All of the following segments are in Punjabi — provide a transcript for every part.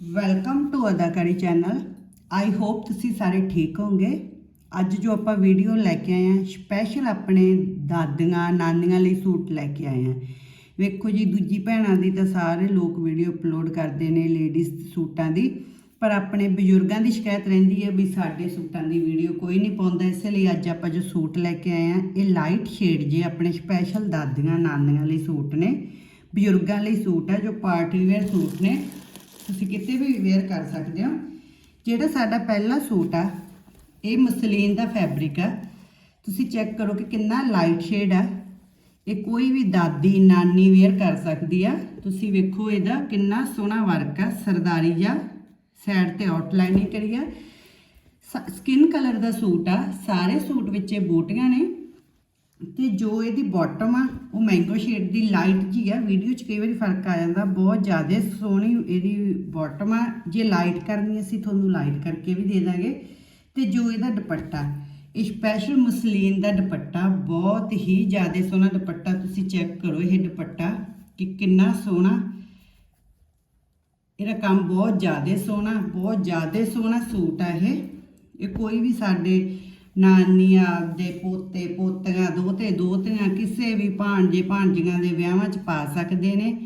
Welcome to Adakari channel I hope ਤੁਸੀਂ ਸਾਰੇ ਠੀਕ ਹੋਵੋਗੇ। ਅੱਜ ਜੋ ਆਪਾਂ ਵੀਡੀਓ ਲੈ ਕੇ ਆਏ ਹਾਂ ਸਪੈਸ਼ਲ ਆਪਣੇ ਦਾਦੀਆਂ, ਨਾਨੀਆਂ ਲਈ ਸੂਟ ਲੈ ਕੇ ਆਏ ਹਾਂ। ਵੇਖੋ ਜੀ, ਦੂਜੀ ਭੈਣਾਂ ਦੀ ਤਾਂ ਸਾਰੇ ਲੋਕ ਵੀਡੀਓ ਅਪਲੋਡ ਕਰਦੇ ਨੇ ਲੇਡੀਜ਼ ਸੂਟਾਂ ਦੀ। ਪਰ ਆਪਣੇ ਬਜ਼ੁਰਗਾਂ ਦੀ ਸ਼ਿਕਾਇਤ ਰਹਿੰਦੀ ਹੈ ਵੀ ਸਾਡੇ ਸੂਟਾਂ ਦੀ ਵੀਡੀਓ ਕੋਈ ਨਹੀਂ ਪਾਉਂਦਾ। ਇਸ ਲਈ ਅੱਜ ਆਪਾਂ ਜੋ ਸੂਟ ਲੈ ਕੇ ਆਏ ਹਾਂ, ਇਹ ਲਾਈਟ ਸ਼ੇਡ ਜੇ ਆਪਣੇ ਸਪੈਸ਼ਲ ਦਾਦੀਆਂ, ਨਾਨੀਆਂ ਲਈ ਸੂਟ ਨੇ। ਬਜ਼ੁਰਗਾਂ ਲਈ ਸੂਟ ਹੈ, ਜੋ ਪਾਰਟੀ ਵੇਅਰ ਸੂਟ ਨੇ। ਤੁਸੀਂ ਕਿਤੇ ਵੀ ਵੇਅਰ ਕਰ ਸਕਦੇ ਹੋ। ਜਿਹੜਾ ਸਾਡਾ ਪਹਿਲਾ ਸੂਟ ਆ, ਇਹ ਮਸਲੀਨ ਦਾ ਫੈਬਰਿਕ ਆ। ਤੁਸੀਂ ਚੈੱਕ ਕਰੋ ਕਿ ਕਿੰਨਾ ਲਾਈਟ ਸ਼ੇਡ ਆ। ਇਹ ਕੋਈ ਵੀ ਦਾਦੀ, ਨਾਨੀ ਵੇਅਰ ਕਰ ਸਕਦੀ ਆ। ਤੁਸੀਂ ਵੇਖੋ ਇਹਦਾ ਕਿੰਨਾ ਸੋਹਣਾ ਵਰਕ ਆ, ਸਰਦਾਰੀ ਜਾਂ ਸਾਈਡ ਤੇ ਆਊਟਲਾਈਨਿੰਗ ਕਰੀ ਆ। ਸਕਿਨ ਕਲਰ ਦਾ ਸੂਟ ਆ। ਸਾਰੇ ਸੂਟ ਵਿੱਚ ਇਹ ਬੂਟੀਆਂ ਨੇ। ਤੇ ਜੋ ਇਹਦੀ ਬਾਟਮ ਆ, ਉਹ ਮੈਂਗੋ ਸ਼ੇਡ ਦੀ ਲਾਈਟ ਜੀ ਆ ਵੀਡੀਓ 'ਚ ਕਈ ਵਾਰੀ ਫ਼ਰਕ ਆ ਜਾਂਦਾ, ਬਹੁਤ ਜ਼ਿਆਦਾ ਸੋਹਣੀ ਇਹਦੀ ਬਾਟਮ ਆ। ਜੇ ਲਾਈਟ ਕਰਨੀ ਅਸੀਂ ਤੁਹਾਨੂੰ ਲਾਈਟ ਕਰਕੇ ਵੀ ਦੇ ਦਾਂਗੇ। ਤੇ ਜੋ ਇਹਦਾ ਦੁਪੱਟਾ, ਇਹ ਸਪੈਸ਼ਲ ਮਸਲੀਨ ਦਾ ਦੁਪੱਟਾ, ਬਹੁਤ ਹੀ ਜ਼ਿਆਦਾ ਸੋਹਣਾ ਦੁਪੱਟਾ, ਤੁਸੀਂ ਚੈੱਕ ਕਰੋ ਇਹ ਦੁਪੱਟਾ ਕਿ ਕਿੰਨਾ ਸੋਹਣਾ। ਇਹਦਾ ਕੰਮ ਬਹੁਤ ਜ਼ਿਆਦਾ ਸੋਹਣਾ, ਬਹੁਤ ਜ਼ਿਆਦਾ ਸੋਹਣਾ ਸੂਟ ਆ ਇਹ। ਇਹ ਕੋਈ ਵੀ ਸਾਡੇ ਨਾਨੀਆਂ ਆਪਦੇ ਪੋਤੇ, ਪੋਤੀਆਂ ਦੋਤੇ ਦੋਤੀਆਂ ਕਿਸੇ ਵੀ ਭਾਣਜੇ ਭਾਂਜੀਆਂ ਦੇ ਵਿਆਹਾਂ 'ਚ ਪਾ ਸਕਦੇ ਨੇ।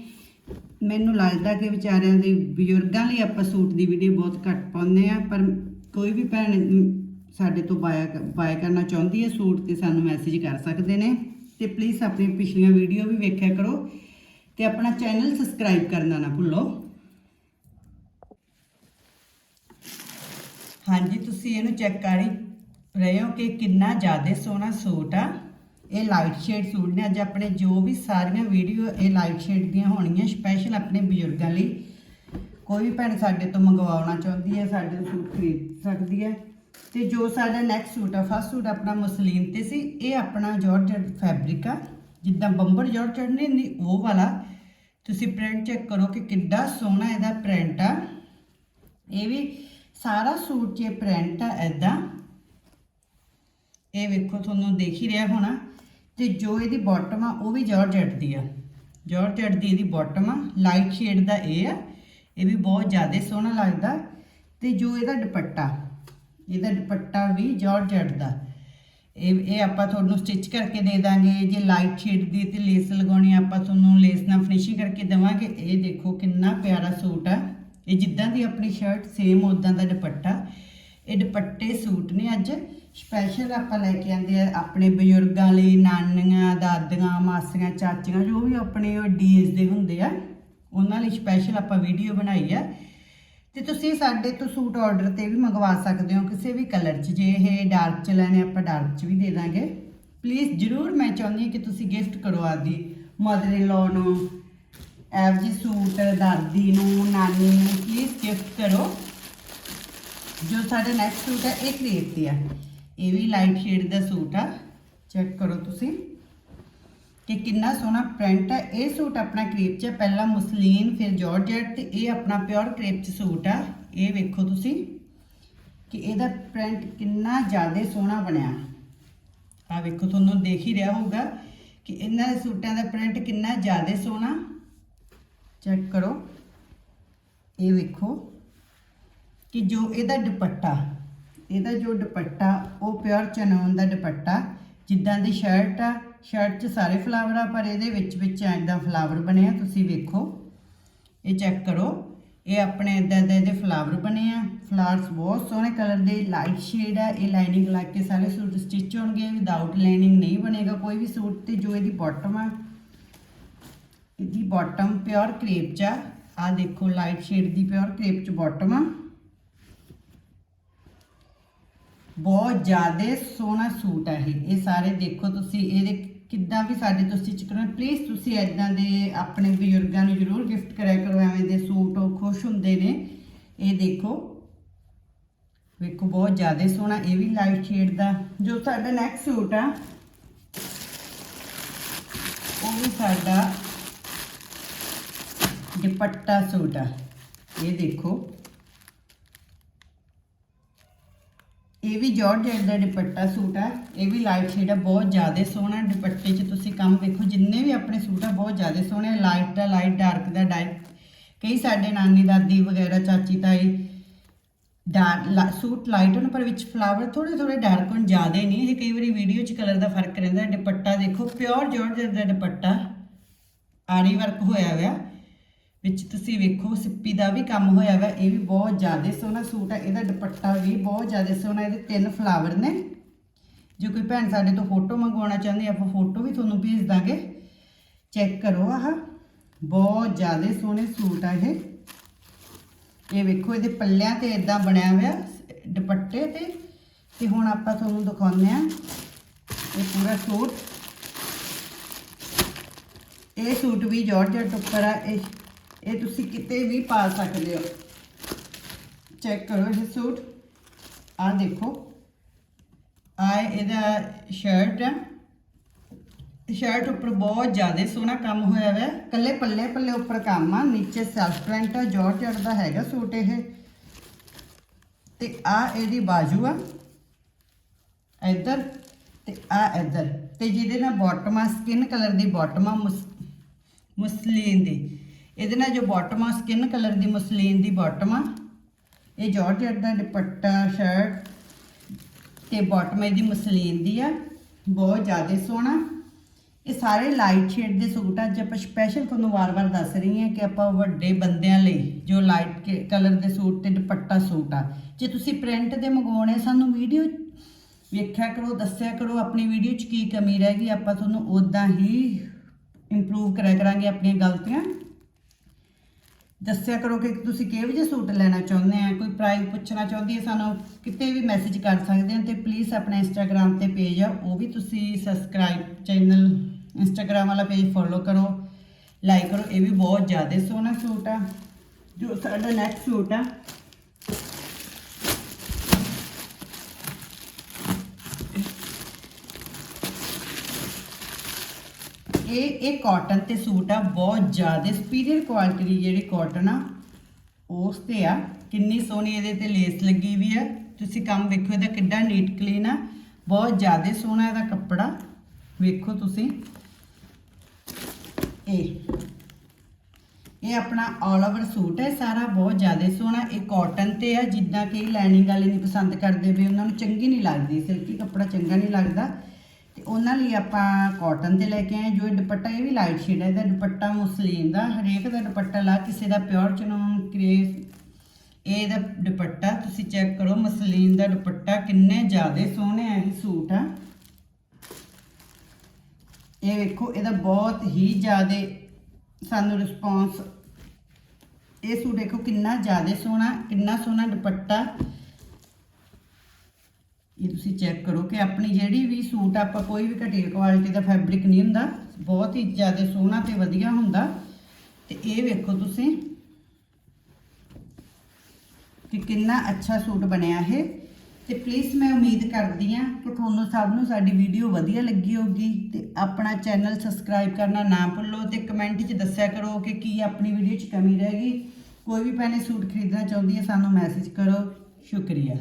ਮੈਨੂੰ ਲੱਗਦਾ ਕਿ ਵਿਚਾਰਿਆਂ ਦੇ ਬਜ਼ੁਰਗਾਂ ਲਈ ਆਪਾਂ ਸੂਟ ਦੀ ਵੀਡੀਓ ਬਹੁਤ ਘੱਟ ਪਾਉਂਦੇ ਆ ਪਰ ਕੋਈ ਵੀ ਭੈਣ ਸਾਡੇ ਤੋਂ ਬਾਇਆ ਬਾਇਆ ਕਰਨਾ ਚਾਹੁੰਦੀ ਹੈ ਸੂਟ ਤੇ ਸਾਨੂੰ ਮੈਸੇਜ ਕਰ ਸਕਦੇ ਨੇ। ਤੇ ਪਲੀਜ਼ ਆਪਣੀ ਪਿਛਲੀਆਂ ਵੀਡੀਓ ਵੀ ਵੇਖਿਆ ਕਰੋ ਤੇ ਆਪਣਾ ਚੈਨਲ ਸਬਸਕ੍ਰਾਈਬ ਕਰਨਾ ਨਾ ਭੁੱਲੋ। ਹਾਂਜੀ, ਤੁਸੀਂ ਇਹਨੂੰ ਚੈੱਕ ਕਰੀ ਰਹੇ ਹੋ ਕਿ ਕਿੰਨਾ ਜ਼ਿਆਦਾ ਸੋਹਣਾ ਸੂਟ ਆ। ਇਹ ਲਾਈਟ ਸ਼ੇਡ ਸੂਟ ਨੇ। ਅੱਜ ਆਪਣੇ ਜੋ ਵੀ ਸਾਰੀਆਂ ਵੀਡੀਓ ਇਹ ਲਾਈਟ ਸ਼ੇਡ ਦੀਆਂ ਹੋਣਗੀਆਂ ਸਪੈਸ਼ਲ ਆਪਣੇ ਬਜ਼ੁਰਗਾਂ ਲਈ। ਕੋਈ ਵੀ ਭੈਣ ਸਾਡੇ ਤੋਂ ਮੰਗਵਾਉਣਾ ਚਾਹੁੰਦੀ ਹੈ, ਸਾਡੇ ਤੋਂ ਸੂਟ ਖਰੀਦ ਸਕਦੀ ਹੈ। ਤੇ ਜੋ ਸਾਡਾ ਨੈਕਸਟ ਸੂਟ ਆ ਫਸਟ ਸੂਟ ਆਪਣਾ ਮੁਸਲੀਨ ਤੇ ਸੀ। ਇਹ ਆਪਣਾ ਜਾਰਜਟ ਫੈਬਰਿਕ ਆ। ਜਿੱਦਾਂ ਬੰਬਰ ਜਾਰਜਟ ਨਹੀਂ ਉਹ ਵਾਲਾ। ਤੁਸੀਂ ਪ੍ਰਿੰਟ ਚੈੱਕ ਕਰੋ ਕਿ ਕਿੱਡਾ ਸੋਹਣਾ ਇਹਦਾ ਪ੍ਰਿੰਟ ਆ। ਇਹ ਵੀ ਸਾਰਾ ਸੂਟ 'ਚ ਪ੍ਰਿੰਟ ਆ ਐਦਾਂ ਇਹ ਵੇਖੋ, ਤੁਹਾਨੂੰ ਦੇਖ ਹੀ ਰਿਹਾ ਹੋਣਾ ਤੇ ਜੋ ਇਹਦੀ ਬਾਟਮ ਆ, ਉਹ ਵੀ ਜਾਰਜਟ ਦੀ ਆ। ਜਾਰਜਟ ਦੀ ਇਹਦੀ ਬਾਟਮ ਆ। ਲਾਈਟ ਸ਼ੇਡ ਦਾ ਇਹ ਆ। ਇਹ ਵੀ ਬਹੁਤ ਜ਼ਿਆਦਾ ਸੋਹਣਾ ਲੱਗਦਾ। ਤੇ ਜੋ ਇਹਦਾ ਦੁਪੱਟਾ ਇਹਦਾ ਦੁਪੱਟਾ ਵੀ ਜਾਰਜਟ ਦਾ ਇਹ ਇਹ ਆਪਾਂ ਤੁਹਾਨੂੰ ਸਟਿਚ ਕਰਕੇ ਦੇ ਦਾਂਗੇ। ਜੇ ਲਾਈਟ ਸ਼ੇਡ ਦੀ ਤੇ ਲੇਸ ਲਗਾਉਣੀ ਆਪਾਂ ਤੁਹਾਨੂੰ ਲੇਸ ਨਾਲ ਫਿਨਿਸ਼ਿੰਗ ਕਰਕੇ ਦੇਵਾਂਗੇ। ਇਹ ਦੇਖੋ ਕਿੰਨਾ ਪਿਆਰਾ ਸੂਟ ਆ। ਇਹ ਜਿੱਦਾਂ ਦੀ ਆਪਣੀ ਸ਼ਰਟ ਸੇਮ ਉਦਾਂ ਦਾ ਦੁਪੱਟਾ। ਇਹ ਦੁਪੱਟੇ ਸੂਟ ਨੇ ਅੱਜ। ਸਪੈਸ਼ਲ ਆਪਾਂ ਲੈ ਕੇ ਆਂਦੇ ਆ ਆਪਣੇ ਬਜ਼ੁਰਗਾਂ ਲਈ, ਨਾਨੀਆਂ, ਦਾਦੀਆਂ, ਮਾਸੀਆਂ, ਚਾਚੀਆਂ, ਜੋ ਵੀ ਆਪਣੇ ਡੀਜ਼ ਦੇ ਹੁੰਦੇ ਆ, ਉਹਨਾਂ ਲਈ ਸਪੈਸ਼ਲ ਆਪਾਂ ਵੀਡੀਓ ਬਣਾਈ ਆ। ਤੇ ਤੁਸੀਂ ਸਾਡੇ ਤੋਂ ਸੂਟ ਆਰਡਰ ਤੇ ਵੀ ਮੰਗਵਾ ਸਕਦੇ ਹੋ, ਕਿਸੇ ਵੀ ਕਲਰ 'ਚ, ਜੇ ਇਹ ਡਾਰਕ 'ਚ ਲੈਣੇ, ਆਪਾਂ ਡਾਰਕ 'ਚ ਵੀ ਦੇ ਦਾਂਗੇ। ਪਲੀਜ਼ ਜਰੂਰ ਮੈਂ ਚਾਹੁੰਦੀ ਹਾਂ ਕਿ ਤੁਸੀਂ ਗਿਫਟ ਕਰੋ ਆਦੀ ਮਦਰ ਇਨ ਲਾਅ ਨੂੰ ਐਵ ਜੀ ਸੂਟ, ਦਾਦੀ ਨੂੰ, ਨਾਨੀ ਨੂੰ ਪਲੀਜ਼ ਗਿਫਟ ਕਰੋ। ਜੋ ਸਾਡਾ ਨੈਕਸਟ ਸੂਟ ਹੈ ਇਹ ਕ੍ਰੇਪ ਤੇ ਆ। ਇਹ ਵੀ ਲਾਈਟ ਸ਼ੇਡ ਦਾ ਸੂਟ ਆ। ਚੈੱਕ ਕਰੋ ਤੁਸੀਂ ਕਿ ਕਿੰਨਾ ਸੋਹਣਾ ਪ੍ਰਿੰਟ ਹੈ ਇਹ ਸੂਟ ਆਪਣਾ ਕ੍ਰੇਪ 'ਚ ਪਹਿਲਾਂ ਮੁਸਲੀਨ, ਫਿਰ ਜਾਰਜਟ ਤੇ ਇਹ ਆਪਣਾ ਪਿਓਰ ਕ੍ਰੇਪ 'ਚ ਸੂਟ ਆ। ਇਹ ਵੇਖੋ ਤੁਸੀਂ ਕਿ ਇਹਦਾ ਪ੍ਰਿੰਟ ਕਿੰਨਾ ਜ਼ਿਆਦਾ ਸੋਹਣਾ ਬਣਿਆ। ਆ ਵੇਖੋ, ਤੁਹਾਨੂੰ ਦੇਖ ਹੀ ਰਿਹਾ ਹੋਊਗਾ ਕਿ ਇਹਨਾਂ ਦੇ ਸੂਟਾਂ ਦਾ ਪ੍ਰਿੰਟ ਕਿੰਨਾ ਜ਼ਿਆਦਾ ਸੋਹਣਾ। ਚੈੱਕ ਕਰੋ। ਇਹ ਵੇਖੋ ਕਿ ਜੋ ਇਹਦਾ ਦੁਪੱਟਾ ਇਹਦਾ ਜੋ ਦੁਪੱਟਾ, ਉਹ ਪਿਓਰ ਚਨੌਨ ਦਾ ਦੁਪੱਟਾ, ਜਿੱਦਾਂ ਦੀ ਸ਼ਰਟ ਆ ਸ਼ਰਟ 'ਚ ਸਾਰੇ ਫਲਾਵਰ ਆ, ਪਰ ਇਹਦੇ ਵਿੱਚ ਵਿੱਚ ਐਦਾਂ ਫਲਾਵਰ ਬਣੇ ਆ ਤੁਸੀਂ ਵੇਖੋ। ਇਹ ਚੈੱਕ ਕਰੋ। ਇਹ ਆਪਣੇ ਇਦਾਂ ਇਦਾਂ ਇਹਦੇ ਫਲਾਵਰ ਬਣੇ ਆ। ਫਲਾਵਰਸ ਬਹੁਤ ਸੋਹਣੇ ਕਲਰ ਦੇ ਲਾਈਟ ਸ਼ੇਡ ਆ। ਇਹ ਲਾਈਨਿੰਗ ਲਾ ਕੇ ਸਾਰੇ ਸੂਟ ਸਟਿਚ ਹੋਣਗੇ ਵਿਦਆਊਟ ਲਾਈਨਿੰਗ ਨਹੀਂ ਬਣੇਗਾ ਕੋਈ ਵੀ ਸੂਟ ਤੇ, ਜੋ ਇਹਦੀ ਬਾਟਮ ਆ। ਇਹਦੀ ਬਾਟਮ ਪਿਓਰ ਕ੍ਰੇਪ ਚ ਆ। ਆਹ ਦੇਖੋ ਲਾਈਟ ਸ਼ੇਡ ਦੀ ਪਿਓਰ ਕ੍ਰੇਪ ਚ ਬਾਟਮ ਆ। ਬਹੁਤ ਜ਼ਿਆਦਾ ਸੋਹਣਾ ਸੂਟ ਹੈ ਇਹ। ਸਾਰੇ ਦੇਖੋ ਤੁਸੀਂ, ਇਹਦੇ ਕਿੱਦਾਂ ਵੀ ਸਾਡੇ ਤੋਂ ਸਟਿਚ ਕਰਨਾ ਪਲੀਜ਼ ਤੁਸੀਂ ਐਦਾਂ ਦੇ ਆਪਣੇ ਬਜ਼ੁਰਗਾਂ ਨੂੰ ਜ਼ਰੂਰ ਗਿਫਟ ਕਰਿਆ ਕਰੋ, ਐਵੇਂ ਦੇ ਸੂਟ ਉਹ ਖੁਸ਼ ਹੁੰਦੇ ਨੇ। ਇਹ ਦੇਖੋ, ਵੇਖੋ ਬਹੁਤ ਜ਼ਿਆਦਾ ਸੋਹਣਾ, ਇਹ ਵੀ ਲਾਈਟ ਸ਼ੇਡ ਦਾ, ਜੋ ਸਾਡਾ ਨੈਕਸਟ ਸੂਟ ਆ, ਉਹ ਵੀ ਸਾਡਾ ਦੁਪੱਟਾ ਸੂਟ ਆ। ਇਹ ਦੇਖੋ ਇਹ ਵੀ ਜਾਰਜਟ ਦਾ ਦੁਪੱਟਾ ਸੂਟ ਆ। ਇਹ ਵੀ ਲਾਈਟ ਸ਼ੇਡ ਆ, ਬਹੁਤ ਜ਼ਿਆਦਾ ਸੋਹਣਾ ਦੁਪੱਟੇ 'ਚ ਤੁਸੀਂ ਕੰਮ ਵੇਖੋ, ਜਿੰਨੇ ਵੀ ਆਪਣੇ ਸੂਟ ਆ, ਬਹੁਤ ਜ਼ਿਆਦਾ ਸੋਹਣੇ ਲਾਈਟ ਦਾ ਲਾਈਟ ਡਾਰਕ ਦਾ ਡਾਰਕ ਕਈ ਸਾਡੇ ਨਾਨੀ, ਦਾਦੀ ਵਗੈਰਾ, ਚਾਚੀ, ਤਾਈ ਡਾਰਕ ਸੂਟ ਲਾਈਟ ਹੋਣ, ਪਰ ਵਿੱਚ ਫਲਾਵਰ ਥੋੜੇ ਥੋੜੇ ਡਾਰਕ ਹੋਣ, ਜ਼ਿਆਦੇ ਨਹੀਂ। ਇਹ ਕਈ ਵਾਰੀ ਵੀਡੀਓ 'ਚ ਕਲਰ ਦਾ ਫ਼ਰਕ ਰਹਿੰਦਾ। ਦੁਪੱਟਾ ਦੇਖੋ, ਪਿਓਰ ਜਾਰਜਟ ਦਾ ਦੁਪੱਟਾ। ਆਰੀ ਵਰਕ ਹੋਇਆ ਹੋਇਆ। ਵਿੱਚ ਤੁਸੀਂ ਵੇਖੋ, ਸਿੱਪੀ ਦਾ ਵੀ ਕੰਮ ਹੋਇਆ ਵਾ, ਇਹ ਵੀ ਬਹੁਤ ਜ਼ਿਆਦਾ ਸੋਹਣਾ ਸੂਟ ਹੈ ਇਹਦਾ ਦੁਪੱਟਾ ਵੀ ਬਹੁਤ ਜ਼ਿਆਦਾ ਸੋਹਣਾ, ਇਹਦੇ ਤਿੰਨ ਫਲਾਵਰ ਨੇ। ਜੇ ਕੋਈ ਭੈਣ ਸਾਡੇ ਤੋਂ ਫੋਟੋ ਮੰਗਵਾਉਣਾ ਚਾਹੁੰਦੇ ਆਪਾਂ ਫੋਟੋ ਵੀ ਤੁਹਾਨੂੰ ਭੇਜ ਦਾਂਗੇ। ਚੈੱਕ ਕਰੋ ਆਹ, ਬਹੁਤ ਜ਼ਿਆਦਾ ਸੋਹਣੇ ਸੂਟ ਆ ਇਹ। ਇਹ ਵੇਖੋ, ਇਹਦੇ ਪੱਲਿਆਂ ਤੇ ਇਦਾਂ ਬਣਿਆ ਹੋਇਆ ਦੁਪੱਟੇ ਤੇ ਤੇ ਹੁਣ ਆਪਾਂ ਤੁਹਾਨੂੰ ਦਿਖਾਉਂਦੇ ਆ ਇਹ ਪੂਰਾ ਸੂਟ। ਇਹ ਸੂਟ ਵੀ ਜਾਰਜਟ ਉੱਪਰ ਆ, ਇਹ ਇਹ ਤੁਸੀਂ ਕਿਤੇ ਵੀ ਪਾ ਸਕਦੇ ਹੋ। ਚੈੱਕ ਕਰੋ ਇਹ ਸੂਟ। ਆ ਦੇਖੋ। ਆ ਇਹਦਾ ਸ਼ਰਟ ਆ। ਸ਼ਰਟ ਉੱਪਰ ਬਹੁਤ ਜ਼ਿਆਦਾ ਸੋਹਣਾ ਕੰਮ ਹੋਇਆ ਹੋਇਆ ਹੈ। ਕੱਲੇ ਪੱਲੇ ਪੱਲੇ ਉੱਪਰ ਕੰਮ ਆ। ਨੀਚੇ ਸੈਲਫ ਪ੍ਰਿੰਟ ਆ ਜਾਰਜਟ ਦਾ ਹੈਗਾ ਸੂਟ ਇਹ। ਤੇ ਆ ਇਹਦੀ ਬਾਜੂ ਆ। ਇੱਧਰ ਤੇ ਆ ਇੱਧਰ। ਤੇ ਜਿਹਦੇ ਨਾਲ ਬਾਟਮ ਆ ਸਕਿਨ ਕਲਰ ਦੀ ਬਾਟਮ ਆ, ਮੁਸ- ਮੁਸਲੀਨ ਦੀ। ਇਹਦੇ ਨਾਲ ਜੋ ਬਾਟਮ ਆ ਸਕਿਨ ਕਲਰ ਦੀ ਮਸਲੀਨ ਦੀ ਬਾਟਮ ਆ। ਇਹ ਜਾਰਜਟ ਦਾ ਦੁਪੱਟਾ ਸ਼ਰਟ ਤੇ ਬਾਟਮ ਇਹਦੀ ਮਸਲੀਨ ਦੀ ਆ। ਬਹੁਤ ਜ਼ਿਆਦਾ ਸੋਹਣਾ। ਇਹ ਸਾਰੇ ਲਾਈਟ ਸ਼ੇਡ ਦੇ ਸੂਟ ਆ। ਜੇ ਆਪਾਂ ਸਪੈਸ਼ਲ ਤੁਹਾਨੂੰ ਵਾਰ-ਵਾਰ ਦੱਸ ਰਹੀ ਹਾਂ ਕਿ ਆਪਾਂ ਵੱਡੇ ਬੰਦਿਆਂ ਲਈ ਜੋ ਲਾਈਟ ਕਲਰ ਦੇ ਸੂਟ ਤੇ ਦੁਪੱਟਾ ਸੂਟ ਆ, ਜੇ ਤੁਸੀਂ ਪ੍ਰਿੰਟ ਦੇ ਮੰਗਵਾਉਣੇ ਸਾਨੂੰ ਵੀਡੀਓ ਵੇਖਿਆ ਕਰੋ, ਦੱਸਿਆ ਕਰੋ, ਆਪਣੀ ਵੀਡੀਓ 'ਚ ਕੀ ਕਮੀ ਰਹਿ ਗਈ, ਆਪਾਂ ਤੁਹਾਨੂੰ ਉਦਾਂ ਹੀ ਇੰਪਰੂਵ ਕਰਿਆ ਕਰਾਂਗੇ ਆਪਣੀਆਂ ਗਲਤੀਆਂ। ਦੱਸਿਆ ਕਰੋ ਕਿ ਤੁਸੀਂ ਕਿਹੋ ਜਿਹੇ ਸੂਟ ਲੈਣਾ ਚਾਹੁੰਦੇ ਆ? ਕੋਈ ਪ੍ਰਾਈਸ ਪੁੱਛਣਾ ਚਾਹੁੰਦੀ ਹੈ ਸਾਨੂੰ, ਕਿਤੇ ਵੀ ਮੈਸੇਜ ਕਰ ਸਕਦੇ ਹੋ ਤੇ ਪਲੀਜ਼ ਆਪਣਾ ਇੰਸਟਾਗ੍ਰam ਤੇ ਪੇਜ ਆ, ਉਹ ਵੀ ਤੁਸੀਂ ਸਬਸਕ੍ਰਾਈਬ ਚੈਨਲ ਇੰਸਟਾਗ੍ਰam ਵਾਲਾ ਪੇਜ ਫੋਲੋ ਕਰੋ ਲਾਈਕ ਕਰੋ, ਇਹ ਵੀ ਬਹੁਤ ਜ਼ਿਆਦਾ ਸੋਹਣਾ ਸੂਟ ਆ, ਜੋ ਸਾਡਾ ਨੈਕਸਟ ਸੂਟ ਆ। ਇਹ ਇਹ ਕਾਟਨ ਤੇ ਸੂਟ ਆ, ਬਹੁਤ ਜ਼ਿਆਦਾ ਸੁਪੀਰੀਅਰ ਕੁਆਲਿਟੀ ਦੀ ਜਿਹੜੀ ਕਾਟਨ ਆ, ਉਸ ਤੇ ਆ। ਕਿੰਨੀ ਸੋਹਣੀ ਇਹਦੇ ਤੇ ਲੇਸ ਲੱਗੀ ਵੀ ਆ। ਤੁਸੀਂ ਕੰਮ ਵੇਖੋ, ਇਹਦਾ ਕਿੱਡਾ ਨੀਟ ਕਲੀਨ ਆ। ਬਹੁਤ ਜ਼ਿਆਦਾ ਸੋਹਣਾ ਇਹਦਾ ਕੱਪੜਾ। ਵੇਖੋ ਤੁਸੀਂ। ਇਹ ਇਹ ਆਪਣਾ ਆਲ ਓਵਰ ਸੂਟ ਹੈ ਸਾਰਾ ਬਹੁਤ ਜ਼ਿਆਦਾ ਸੋਹਣਾ। ਇਹ ਕਾਟਨ ਤੇ ਆ, ਜਿੱਦਾਂ ਕਿ ਲਾਈਨਿੰਗ ਵਾਲੇ ਨਹੀਂ ਪਸੰਦ ਕਰਦੇ ਵੀ ਉਹਨਾਂ ਨੂੰ ਚੰਗੀ ਨਹੀਂ ਲੱਗਦੀ ਸਿਲਕੀ ਕੱਪੜਾ ਚੰਗਾ ਨਹੀਂ ਲੱਗਦਾ। ਤੇ ਉਹਨਾਂ ਲਈ ਆਪਾਂ ਕਾਟਨ ਤੇ ਲੈ ਕੇ ਆਏ, ਜੋ ਇਹ ਦੁਪੱਟਾ, ਇਹ ਵੀ ਲਾਈਟ ਸ਼ੇਡ ਹੈ ਇਹਦਾ ਦੁਪੱਟਾ ਮੁਸਲੀਨ ਦਾ, ਹਰੇਕ ਦਾ ਦੁਪੱਟਾ ਲਾ, ਕਿਸੇ ਦਾ ਪਿਓਰ ਚਨੋਨ ਕ੍ਰੇਸ ਇਹ ਦਾ ਦੁਪੱਟਾ, ਤੁਸੀਂ ਚੈੱਕ ਕਰੋ, ਮਸਲੀਨ ਦਾ ਦੁਪੱਟਾ ਕਿੰਨੇ ਜ਼ਿਆਦੇ ਸੋਹਣੇ ਆ, ਇਹ ਸੂਟ ਆ। ਇਹ ਵੇਖੋ, ਇਹਦਾ ਬਹੁਤ ਹੀ ਜ਼ਿਆਦੇ ਸਾਨੂੰ ਰਿਸਪੌਂਸ ਇਹ ਸੂਟ ਦੇਖੋ ਕਿੰਨਾ ਜ਼ਿਆਦੇ ਸੋਹਣਾ, ਕਿੰਨਾ ਸੋਹਣਾ ਦੁਪੱਟਾ ਇਹ ਤੁਸੀਂ ਚੈੱਕ ਕਰੋ ਕਿ ਆਪਣੀ ਜਿਹੜੀ ਵੀ ਸੂਟ ਆਪਾਂ ਕੋਈ ਵੀ ਘਟੀਆ ਕੁਆਲਿਟੀ ਦਾ ਫੈਬਰਿਕ ਨਹੀਂ ਹੁੰਦਾ, ਬਹੁਤ ਹੀ ਜ਼ਿਆਦਾ ਸੋਹਣਾ ਤੇ ਵਧੀਆ ਹੁੰਦਾ। ਤੇ ਇਹ ਵੇਖੋ ਤੁਸੀਂ ਕਿ ਕਿੰਨਾ ਅੱਛਾ ਸੂਟ ਬਣਿਆ ਇਹ। ਤੇ ਪਲੀਜ਼ ਮੈਂ ਉਮੀਦ ਕਰਦੀ ਹਾਂ ਕਿ ਤੁਹਾਨੂੰ ਸਭ ਨੂੰ ਸਾਡੀ ਵੀਡੀਓ ਵਧੀਆ ਲੱਗੀ ਹੋਗੀ ਤੇ ਆਪਣਾ ਚੈਨਲ ਸਬਸਕ੍ਰਾਈਬ ਕਰਨਾ ਨਾ ਭੁੱਲੋ ਤੇ ਕਮੈਂਟ 'ਚ ਦੱਸਿਆ ਕਰੋ ਕਿ ਕੀ ਆਪਣੀ ਵੀਡੀਓ 'ਚ ਕਮੀ ਰਹਿ ਗਈ। ਕੋਈ ਵੀ ਭੈਣੇ ਸੂਟ ਖਰੀਦਣਾ ਚਾਹੁੰਦੀ ਹੈ, ਸਾਨੂੰ ਮੈਸੇਜ ਕਰੋ। ਸ਼ੁਕਰੀਆ।